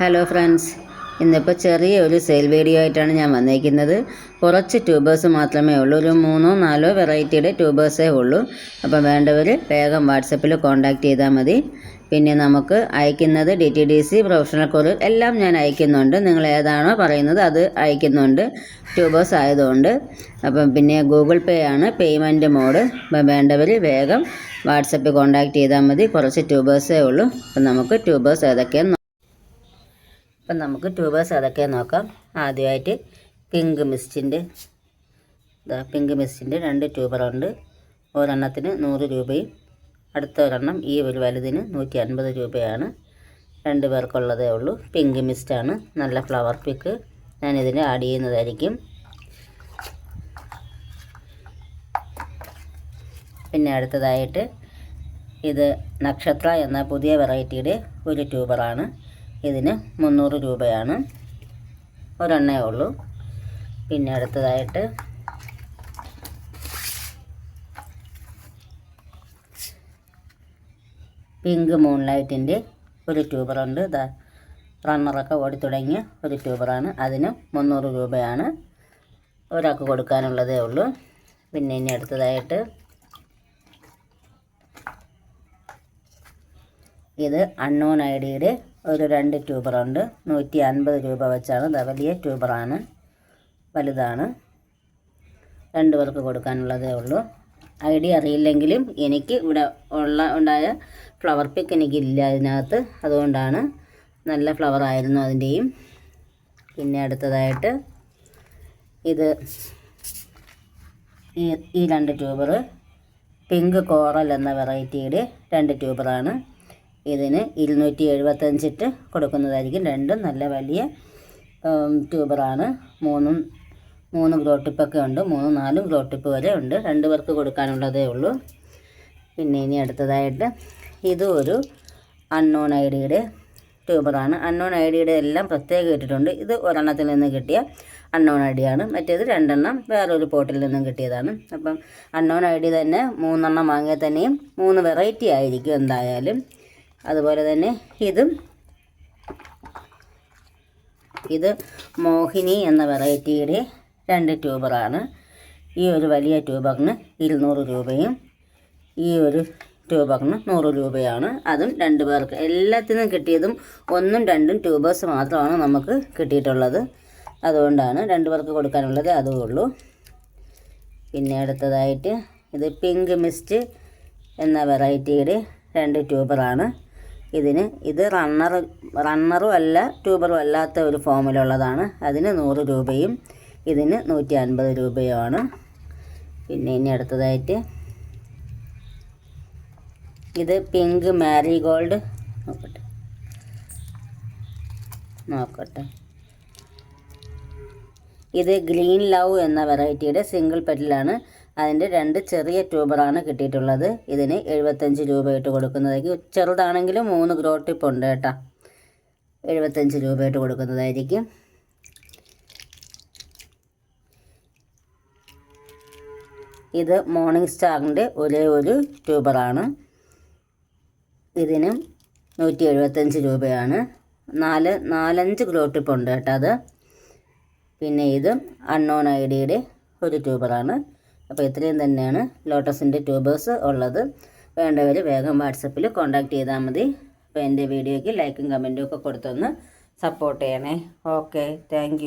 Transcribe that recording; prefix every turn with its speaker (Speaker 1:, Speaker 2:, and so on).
Speaker 1: Hello friends ഇന്നിപ്പോൾ ചെറിയ ഒരു സെയിൽ വീഡിയോ ആയിട്ടാണ് ഞാൻ വന്നിരിക്കുന്നത് കുറച്ച് ട്യൂബേഴ്സ് മാത്രമേ ഉള്ളൂ. ഒരു മൂന്നോ നാലോ വെറൈറ്റിയുടെ ട്യൂബേഴ്സേ ഉള്ളൂ. അപ്പോൾ വേണ്ടവർ വേഗം വാട്സപ്പിൽ കോൺടാക്റ്റ് ചെയ്താൽ മതി. പിന്നെ നമുക്ക് അയക്കുന്നത് D T D C professional courier എല്ലാം ഞാൻ അയക്കുന്നുണ്ട്. നിങ്ങൾ ഏതാണോ പറയുന്നത് അത് അയക്കുന്നുണ്ട്. ട്യൂബേഴ്സ് ആയതുകൊണ്ട്. അപ്പം പിന്നെ ഗൂഗിൾ പേ ആണ് പേയ്മെന്റ് മോഡ് അപ്പം വേണ്ടവർ വേഗം വാട്സപ്പിൽ കോൺടാക്റ്റ് ചെയ്താൽ മതി. കുറച്ച് ട്യൂബേഴ്സേ ഉള്ളൂ. അപ്പം നമുക്ക് ട്യൂബേഴ്സ് ഏതൊക്കെയാണ് അപ്പം നമുക്ക് ട്യൂബേഴ്സ് അതൊക്കെ നോക്കാം. ആദ്യമായിട്ട് പിങ്ക് മിസ്റ്റിന്റെ പിങ്ക് മിസ്റ്റിന്റെ രണ്ട് ട്യൂബറുണ്ട് ഒരെണ്ണത്തിന് നൂറ് രൂപയും അടുത്ത ഒരെണ്ണം ഈ ഒരു വലുതിന് നൂറ്റി അൻപത് രൂപയാണ്. രണ്ട് പേർക്കുള്ളതേ ഉള്ളൂ. പിങ്ക് മിസ്റ്റാണ് നല്ല ഫ്ലവർ പിക്ക് ഞാനിതിന് ആഡ് ചെയ്യുന്നതായിരിക്കും. പിന്നെ അടുത്തതായിട്ട് ഇത് നക്ഷത്ര എന്ന പുതിയ വെറൈറ്റിയുടെ ഒരു ട്യൂബറാണ് ഇതിന് മുന്നൂറ് രൂപയാണ്. ഒരെണ്ണേ ഉള്ളൂ. പിന്നെ അടുത്തതായിട്ട് പിങ്ക് മൂൺ മൂൺലൈറ്റിന്റെ ഒരു ട്യൂബറുണ്ട്. ഇതാ റണ്ണറൊക്കെ ഓടി തുടങ്ങിയ ഒരു ട്യൂബറാണ്. അതിന് മുന്നൂറ് രൂപയാണ് ഒരാൾക്ക് കൊടുക്കാനുള്ളതേ ഉള്ളൂ. പിന്നെ ഇനി അടുത്തതായിട്ട് ഇത് അൺനോൺ ഐ ഡിയുടെ ഒരു രണ്ട് ട്യൂബറുണ്ട്. നൂറ്റി അൻപത് രൂപ വെച്ചാണ്. വലിയ ട്യൂബറാണ്. വലുതാണ്. രണ്ട് പേർക്ക് കൊടുക്കാനുള്ളതേ ഉള്ളൂ. ഐ ഡി അറിയില്ലെങ്കിലും എനിക്ക് ഇവിടെ ഉള്ള ഉണ്ടായ ഫ്ലവർ പിക്ക് എനിക്കില്ല അതിനകത്ത്. അതുകൊണ്ടാണ് നല്ല ഫ്ലവർ ആയിരുന്നു അതിന്റെയും. പിന്നെ അടുത്തതായിട്ട് ഇത് ഈ ഈ രണ്ട് ട്യൂബർ പിങ്ക് കോറൽ എന്ന വെറൈറ്റിയുടെ രണ്ട് ട്യൂബറാണ്. ഇതിന് ഇരുന്നൂറ്റി എഴുപത്തഞ്ചിട്ട് കൊടുക്കുന്നതായിരിക്കും. രണ്ടും നല്ല വലിയ ട്യൂബറാണ്. മൂന്നും മൂന്ന് ഗ്രോ ഉണ്ട്. മൂന്നും നാലും ഗ്രോ ടിപ്പ് വരെ ഉണ്ട്. രണ്ട് പേർക്ക് കൊടുക്കാനുള്ളതേ ഉള്ളൂ. പിന്നെ ഇനി അടുത്തതായിട്ട് ഇതും ഒരു അൺനോൺ ഐ ഡിയുടെ ട്യൂബറാണ്. അൺനോൺ ഐ ഡിയുടെ എല്ലാം പ്രത്യേകം ഇട്ടിട്ടുണ്ട്. ഇത് ഒരെണ്ണത്തിൽ നിന്ന് കിട്ടിയ അൺനോൺ ഐ ഡിയാണ്. മറ്റേത് രണ്ടെണ്ണം വേറൊരു പോട്ടിൽ നിന്നും കിട്ടിയതാണ്. അപ്പം അൺനോൺ ഐ ഡി തന്നെ മൂന്നെണ്ണം വാങ്ങിയാൽ തന്നെയും മൂന്ന് വെറൈറ്റി ആയിരിക്കും എന്തായാലും. അതുപോലെ തന്നെ ഇതും. ഇത് മോഹിനി എന്ന വെറൈറ്റിയുടെ രണ്ട് ട്യൂബറാണ്. ഈ ഒരു വലിയ ട്യൂബറിന് ഇരുന്നൂറ് രൂപയും ഈ ഒരു ട്യൂബറിന് നൂറ് രൂപയാണ്. അതും രണ്ട് പേർക്ക് എല്ലാത്തിനും കിട്ടിയതും ഒന്നും രണ്ടും ട്യൂബേഴ്സ് മാത്രമാണ് നമുക്ക് കിട്ടിയിട്ടുള്ളത്. അതുകൊണ്ടാണ് രണ്ട് പേർക്ക് കൊടുക്കാനുള്ളത് അതേ ഉള്ളൂ. പിന്നെ അടുത്തതായിട്ട് ഇത് പിങ്ക് മിസ്റ്റ് എന്ന വെറൈറ്റിയുടെ രണ്ട് ട്യൂബറാണ്. ഇതിന് ഇത് റണ്ണർ റണ്ണറും അല്ല ട്യൂബറും അല്ലാത്ത ഒരു ഫോമിലുള്ളതാണ് അതിന് നൂറ് രൂപയും ഇതിന് നൂറ്റി അൻപത് രൂപയുമാണ്. പിന്നെ ഇനി അടുത്തതായിട്ട് ഇത് പിങ്ക് മാരിഗോൾഡ് നോക്കട്ടെ. നോക്കട്ടെ. ഇത് ഗ്രീൻ ലവ് എന്ന വെറൈറ്റിയുടെ സിംഗിൾ പെറ്റിലാണ് അതിന്റെ രണ്ട് ചെറിയ ട്യൂബറാണ് കിട്ടിയിട്ടുള്ളത്. ഇതിന് എഴുപത്തഞ്ച് രൂപയിട്ട് കൊടുക്കുന്നതായിരിക്കും. ചെറുതാണെങ്കിലും മൂന്ന് ഗ്രോ ടിപ്പ് ഉണ്ട് കേട്ടോ. എഴുപത്തഞ്ച് രൂപയിട്ട് കൊടുക്കുന്നതായിരിക്കും. ഇത് മോർണിംഗ് സ്റ്റാറിന്റെ ഒരേ ഒരു ട്യൂബറാണ്. ഇതിനും നൂറ്റി എഴുപത്തഞ്ച് രൂപയാണ്. നാല് നാലഞ്ച് ഗ്രോ ടിപ്പ് ഉണ്ട് കേട്ടോ അത്. പിന്നെ ഇത് അൺനോൺ ഐ ഡിയുടെ ഒരു ട്യൂബറാണ്. അപ്പോൾ ഇത്രയും തന്നെയാണ് ലോട്ടസിന്റെ ട്യൂബേഴ്സ് ഉള്ളത്. വേണ്ടവർ വേഗം വാട്സപ്പിൽ കോൺടാക്റ്റ് ചെയ്താൽ മതി. അപ്പോൾ എന്റെ വീഡിയോയ്ക്ക് ലൈക്കും കമന്റും ഒക്കെ കൊടുത്തൊന്ന് സപ്പോർട്ട് ചെയ്യണേ. Okay thank